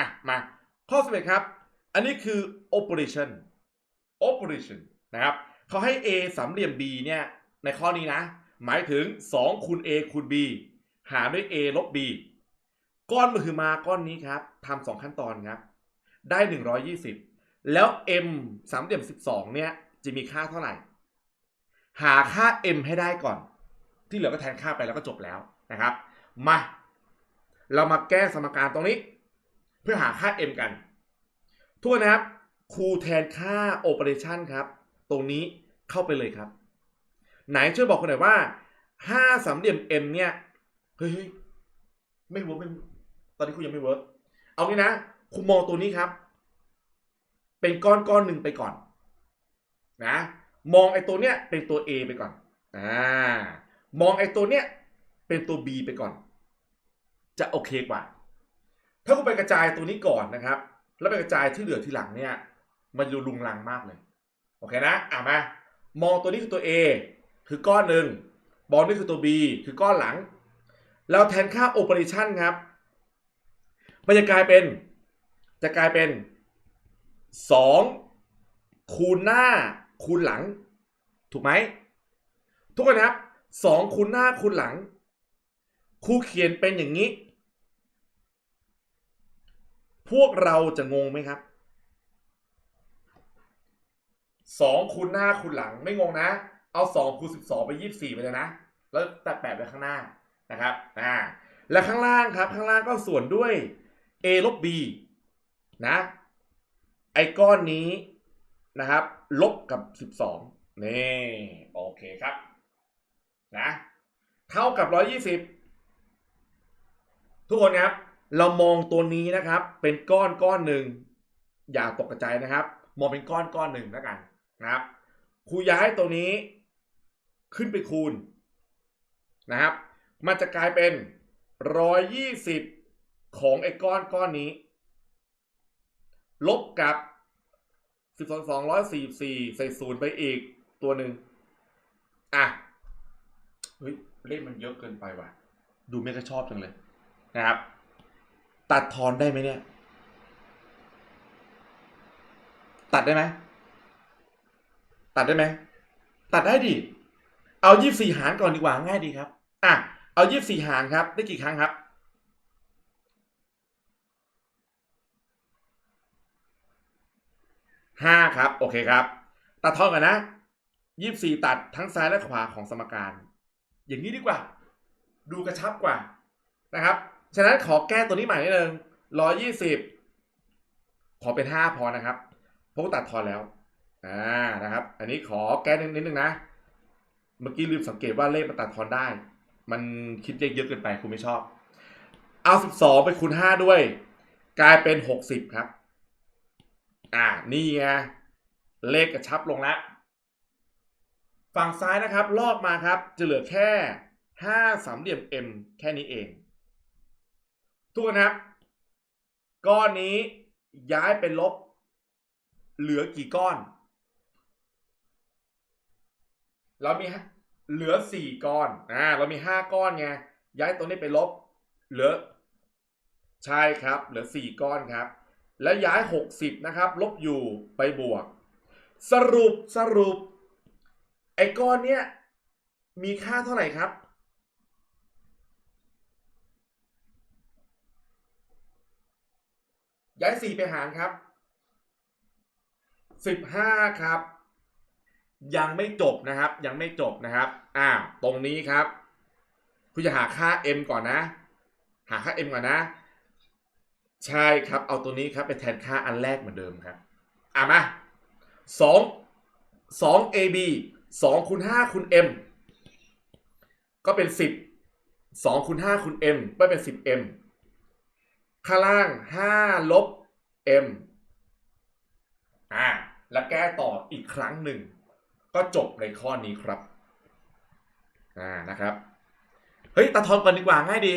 อะมาข้อส11ครับ อันนี้คือ operation operation นะครับเขาให้ a สามเหลี่ยม b เนี่ยในข้อนี้นะ หมายถึง 2คูณ a คูณ b หารด้วย a ลบ b ก้อนมือคือมาก้อนนี้ครับทำสองขั้นตอนครับ ได้ 120 แล้ว m สามเหลี่ยม 12 เนี่ยจะมีค่าเท่าไหร่ หาค่า m ให้ได้ก่อน ที่เหลือก็แทนค่าไปแล้วก็จบแล้วนะครับ มา เรามาแก้สมการตรงนี้ เพื่อหาค่า m กันทุกคนนะครับครูแทนค่า operation ครับ ตรงนี้เข้าไปเลยครับ ไหนช่วยบอกคนหน่อยว่า5สามเหลี่ยม m เนี่ยเฮ้ยไม่เวิร์กไม่ตอนนี้ครูยังไม่เวิร์กเอางี้นะครูมองตัวนี้ครับ เป็นก้อนก้อนหนึ่งไปก่อน นะ มองไอ้ตัวเนี้ยเป็นตัว A ไปก่อนอ่ามองไอ้ตัวเนี้ยเป็นตัว B ไปก่อน จะโอเคกว่า ถ้าคุณไปกระจายตัวนี้ก่อนนะครับ แล้วไปกระจายที่เหลือที่หลังเนี่ย มันจะดูลุงลังมากเลย โอเคนะ อะมามองตัวนี้คือตัว A คือก้อนหนึ่งมองนี่คือตัว B คือก้อนหลัง เราแทนค่า operation ครับ มันจะกลายเป็น จะกลายเป็น 2 คูณหน้าคูณหลัง ถูกไหม ทุกคนนะครับ 2 คูณหน้าคูณหลังครูเขียนเป็นอย่างนี้ พวกเราจะงงไหมครับ2คูณหน้าคูณหลังไม่งงนะ เอา2คูณ12ไป24ไปเลยนะ แล้วตัดแปดไปข้างหน้านะครับอ่าและข้างล่างครับ ข้างล่างก็ส่วนด้วย a ลบ b นะไอ้ก้อนนี้นะครับ ลบกับ12นี่โอเคครับนะเท่ากับ120ทุกคนครับ เรามองตัวนี้นะครับ เป็นก้อนก้อนหนึ่งอย่าตกกระจนะครับ มองเป็นก้อนก้อนหนึ่งแล้วกันนะครับครูย้ายตัวนี้ขึ้นไปคูณนะครับ มันจะกลายเป็น120ของไอ้ก้อนก้อนนี้ ลบกับ12 244ใส่ศูนย์ไปอีกตัวหนึ่งอะเฮ้ยเลขมันเยอะเกินไปว่ะ ดูไม่ก็ชอบจังเลยนะครับ ตัดทอนได้ไหมเนี่ย ตัดได้ไหมตัดได้ไหมตัดได้ดิเอายี่สี่หารก่อนดีกว่าง่ายดีครับอะเอายี่สี่หารครับ ได้กี่ครั้งครับห้าครับ โอเคครับ ตัดทอนกันนะยี่สี่ตัดทั้งซ้ายและขวาของสมการ อย่างนี้ดีกว่า ดูกระชับกว่านะครับ ฉะนั้นขอแก้ตัวนี้ใหม่นิดนึงร้อยยี่สิบขอเป็นห้าพอนะครับเพราะว่าตัดทอนแล้วอ่านะครับ อันนี้ขอแก้นิดนึงนะ เมื่อกี้ลืมสังเกตว่าเลขมันตัดทอนได้ มันคิดเลขเยอะเกินไปคุณไม่ชอบ เอาสิบสองไปคูณห้าด้วย กลายเป็นหกสิบครับ อ่านี่ไงเลขกระชับลงแล้วฝั่งซ้ายนะครับ ลอกมาครับ จะเหลือแค่ห้าสามเหลี่ยม M แค่นี้เอง ทุกคนครับ ก้อนนี้ย้ายเป็นลบ เหลือกี่ก้อน เรามีเหลือสี่ก้อนอ่าเรามีห้าก้อนไงย้ายตัวนี้ไปลบ เหลือ ใช่ครับ เหลือสี่ก้อนครับ แล้วย้ายหกสิบนะครับ ลบอยู่ไปบวก สรุปสรุป ไอ้ก้อนเนี้ยมีค่าเท่าไหร่ครับ ย้ายสี่ไปหารครับสิบห้าครับ ยังไม่จบนะครับ ยังไม่จบนะครับอ่าตรงนี้ครับคุณจะหาค่า m ก่อนนะ หาค่า m ก่อนนะ ใช่ครับเอาตัวนี้ครับไปแทนค่าอันแรกเหมือนเดิมครับอะมาสองสอง ab สองคูณห้าคูณ m ก็เป็นสิบสองคูณห้าคูณ m ก็เป็นสิบ m ข้างล่างห้าลบ m อ่าแล้วแก้ต่ออีกครั้งหนึ่ง ก็จบในข้อนี้ครับอ่านะครับ เฮ้ย ตัดทอนก่อนดีกว่าง่ายดี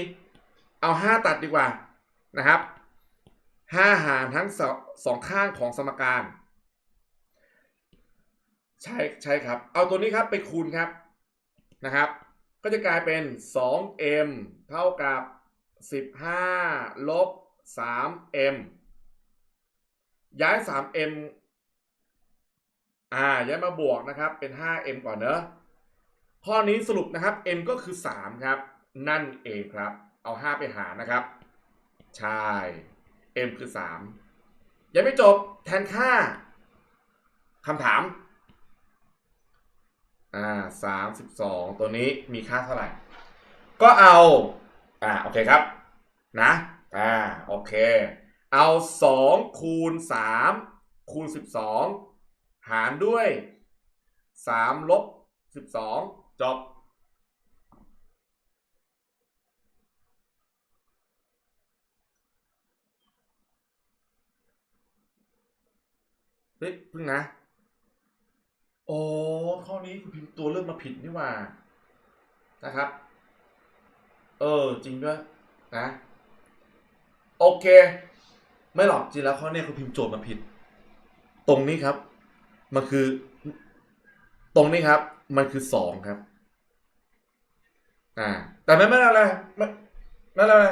เอาห้าตัดดีกว่านะครับห้าหารทั้งสองสองข้างของสมการ ใช่ใช่ครับ เอาตัวนี้ครับไปคูณครับนะครับ ก็จะกลายเป็น 2m เท่ากับ 15ลบ 3m ย้าย 3m อ่า ย้ายมาบวกนะครับ เป็น 5m ก่อนเนอะ ข้อนี้สรุปนะครับ m ก็คือ 3 ครับ นั่นเองครับ เอา 5 ไปหารนะครับ ใช่ m คือ 3 ยังไม่จบ แทนค่าคำถาม อ่า 32 ตัวนี้มีค่าเท่าไหร่ ก็เอา อ่าโอเคครับนะอ่าโอเค เอา2คูณ3คูณ12หารด้วย3ลบ12จบเฮ้ยเพิ่งนะ โอ้ข้อนี้คุณพิมพ์ตัวเลือกมาผิดนี่ว่านะครับ เออ จริงด้วยนะ โอเค ไม่หรอกจริงแล้วข้อเนี้ยคุณพิมพ์โจทย์มาผิด ตรงนี้ครับ มันคือ ตรงนี้ครับ มันคือสองครับ อ่า แต่ไม่ไม่อะไรไม่ไม่อะไร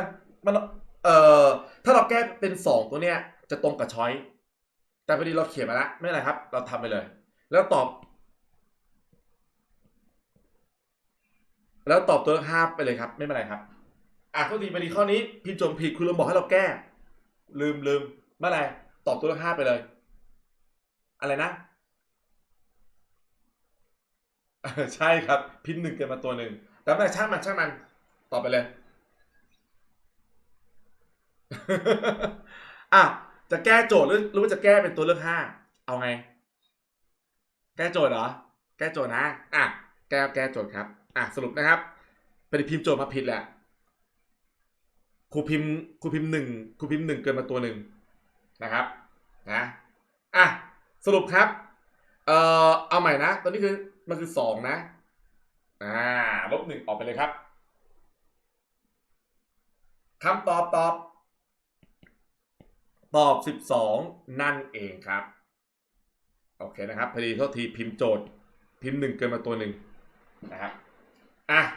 มันเอ่อถ้าเราแก้เป็นสองตัวเนี้ย จะตรงกับช้อยแต่พอดีเราเขียนมาแล้วไม่เป็นไรครับ เราทำไปเลย แล้วตอบ แล้วตอบตัวเลขห้าไปเลยครับ ไม่เป็นไรครับ อะข้อดีพอดีข้อนี้พิมพ์โจทย์ผิดคุณลืมบอกให้เราแก้ ลืมลืมไม่เป็นไรตอบตัวเลขห้าไปเลย อะไรนะใช่ครับ พิมพ์หนึ่งเกินมาตัวหนึ่งแต่ไม่ช่างมันช่างมันตอบไปเลยอะจะแก้โจทย์หรือหรือว่าจะแก้เป็นตัวเลือกห้าเอาไง แก้โจทย์เหรอ แก้โจทย์นะ อะ แก้แก้โจทย์ครับ อะสรุปนะครับเป็นพิมพ์โจทย์มาผิดแหละครูพิมพ์ครูพิมพ์หนึ่งครูพิมพ์หนึ่งเกินมาตัวหนึ่งนะครับนะอะสรุปครับ เอ่อเอาใหม่นะ ตอนนี้คือมันคือสองนะอ่าลบหนึ่งออกไปเลยครับคำตอบตอบตอบสิบสองนั่นเองครับโอเคนะครับพอดีโทษทีพิมพ์โจทย์ พิมพ์หนึ่งเกินมาตัวหนึ่งนะครับ อะ